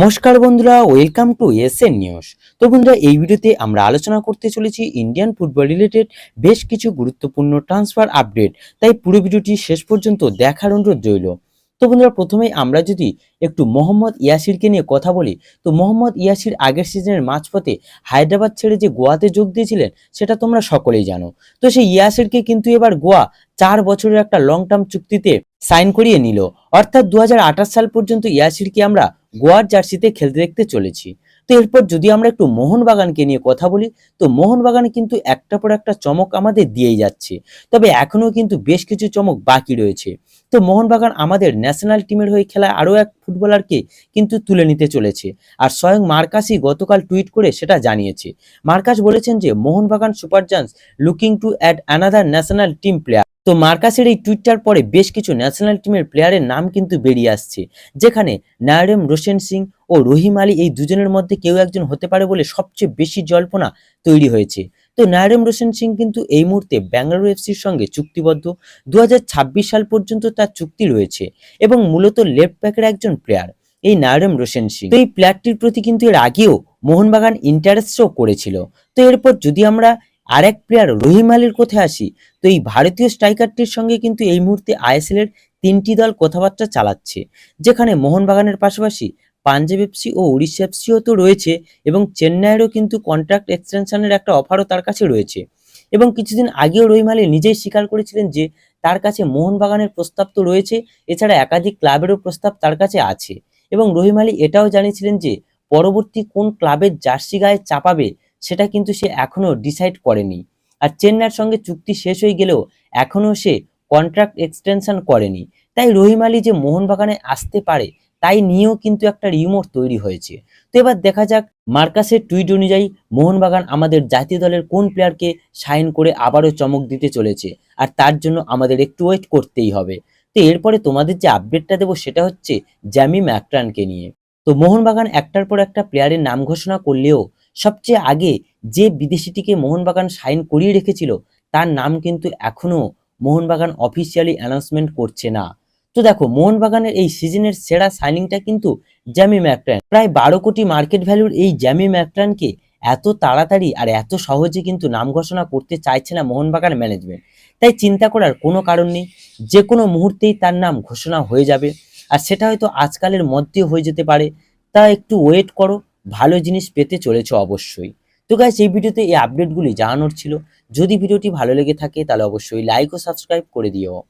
নমস্কার বন্ধুরা welcome to S N news তো বন্ধুরা, এই ভিডিওতে আমরা আলোচনা করতে চলেছি ইন্ডিয়ান ফুটবল রিলেটেড বেশ কিছু গুরুত্বপূর্ণ ট্রান্সফার আপডেট তাই পুরো ভিডিওটি শেষ পর্যন্ত দেখার অনুরোধ রইল। তো বন্ধুরা প্রথমেই আমরা যদি একটু মোহাম্মদ ইয়াসিরকে নিয়ে কথা বলি, তো মোহাম্মদ ইয়াসির আগের সিজনের মাঝপথে হায়দ্রাবাদ ছেড়ে যে গোয়াতে যোগ দিয়েছিলেন, সেটা তোমরা সকলেই জানো। তো সেই ইয়াসিরকে কিন্তু এবার গোয়া চার বছরের একটা লং টার্ম চুক্তিতে সাইন করিয়ে নিল। অর্থাৎ দু হাজার আঠাশ সাল পর্যন্ত ইয়াসিরকে আমরা গোয়ার জার্সিতে খেলতে দেখতে চলেছি। তো এরপর যদি আমরা একটু মোহনবাগানকে নিয়ে কথা বলি, তো মোহনবাগান কিন্তু একটা পর একটা চমক আমাদের দিয়েই যাচ্ছে। তবে এখনও কিন্তু বেশ কিছু চমক বাকি রয়েছে। তো মোহনবাগান আমাদের ন্যাশনাল টিমের হয়ে খেলা আরও এক ফুটবলারকে কিন্তু তুলে নিতে চলেছে। আর স্বয়ং মার্কাসই গতকাল টুইট করে সেটা জানিয়েছে। মার্কাস বলেছেন যে, Mohun Bagan super giants looking to add another national team player. তো মার্কাসের এই টুইটটার পরে বেশ কিছু ন্যাশনাল টিমের প্লেয়ারের নাম কিন্তু বেরিয়ে আসছে, যেখানে নায়রেম, রোশন সিং ও রহিম আলী এই দুজনের মধ্যে কেউ একজন হতে পারে বলে সবচেয়ে বেশি জল্পনা তৈরি হয়েছে। তো নায়রেম, রোশন সিং কিন্তু এই মুহূর্তে ব্যাঙ্গালোর এফসির সঙ্গে চুক্তিবদ্ধ। দু হাজার ছাব্বিশ সাল পর্যন্ত তার চুক্তি রয়েছে এবং মূলত লেফট ব্যাকের একজন প্লেয়ার এই নায়রেম, রোশন সিং। এই প্লেয়ারটির প্রতি কিন্তু এর আগেও মোহনবাগান ইন্টারেস্ট শো করেছিল। তো এরপর যদি আমরা আরেক প্লেয়ার রহিম আলীর কোথায় আসি? তো এই ভারতীয় স্ট্রাইকারটির সঙ্গে কিন্তু এই মুহূর্তে আইএসএল এর তিনটি দল কথাবার্তা চালাচ্ছে, যেখানে মোহনবাগানের পাশাপাশি পাঞ্জাব এফসি ও উড়িষ্যা এফসিও তো রয়েছে এবং চেন্নাইয়েরও কিন্তু কন্ট্রাক্ট এক্সটেনশনের একটা অফারও তার কাছে রয়েছে। এবং কিছুদিন আগেও রহিম আলী নিজেই স্বীকার করেছিলেন যে তার কাছে মোহনবাগানের প্রস্তাব তো রয়েছে, এছাড়া একাধিক ক্লাবেরও প্রস্তাব তার কাছে আছে। এবং রহিম আলী এটাও জানিয়েছিলেন যে পরবর্তী কোন ক্লাবের জার্সি গায়ে চাপাবে সেটা কিন্তু সে এখনও ডিসাইড করেনি। আর চেন্নাইয়ের সঙ্গে চুক্তি শেষ হয়ে গেলেও এখনও সে কন্ট্রাক্ট এক্সটেনশন করেনি। তাই রহিম আলী যে মোহনবাগানে আসতে পারে, তাই নিয়েও কিন্তু একটা রিউমোর তৈরি হয়েছে। তো এবার দেখা যাক মার্কাসের টুইট অনুযায়ী মোহনবাগান আমাদের জাতীয় দলের কোন প্লেয়ারকে সাইন করে আবারও চমক দিতে চলেছে। আর তার জন্য আমাদের একটু ওয়েট করতেই হবে। তো এরপরে তোমাদের যে আপডেটটা দেবো সেটা হচ্ছে জ্যামি ম্যাকট্রানকে নিয়ে। তো মোহনবাগান একটার পর একটা প্লেয়ারের নাম ঘোষণা করলেও সবচেয়ে আগে যে বিদেশিটিকে মোহনবাগান সাইন করিয়ে রেখেছিল, তার নাম কিন্তু এখনও মোহনবাগান অফিসিয়ালি অ্যানাউন্সমেন্ট করছে না। তো দেখো, মোহনবাগানের এই সিজনের সেরা সাইনিংটা কিন্তু জ্যামি ম্যাকট্রান প্রায় বারো কোটি মার্কেট ভ্যালুর এই জ্যামি ম্যাকট্রানকে এত তাড়াতাড়ি আর এত সহজে কিন্তু নাম ঘোষণা করতে চাইছে না মোহনবাগান ম্যানেজমেন্ট তাই চিন্তা করার কোনো কারণ নেই, যে কোনো মুহূর্তেই তার নাম ঘোষণা হয়ে যাবে। আর সেটা হয়তো আজকালের মধ্যেও হয়ে যেতে পারে, তা একটু ওয়েট করো। ভালো জিনিস পেতে চলেছ অবশ্যই। তো গাইস এই ভিডিওতে এই আপডেটগুলি জানানোর ছিল। যদি ভিডিওটি ভালো লেগে থাকে, তাহলে অবশ্যই লাইক ও সাবস্ক্রাইব করে দিও।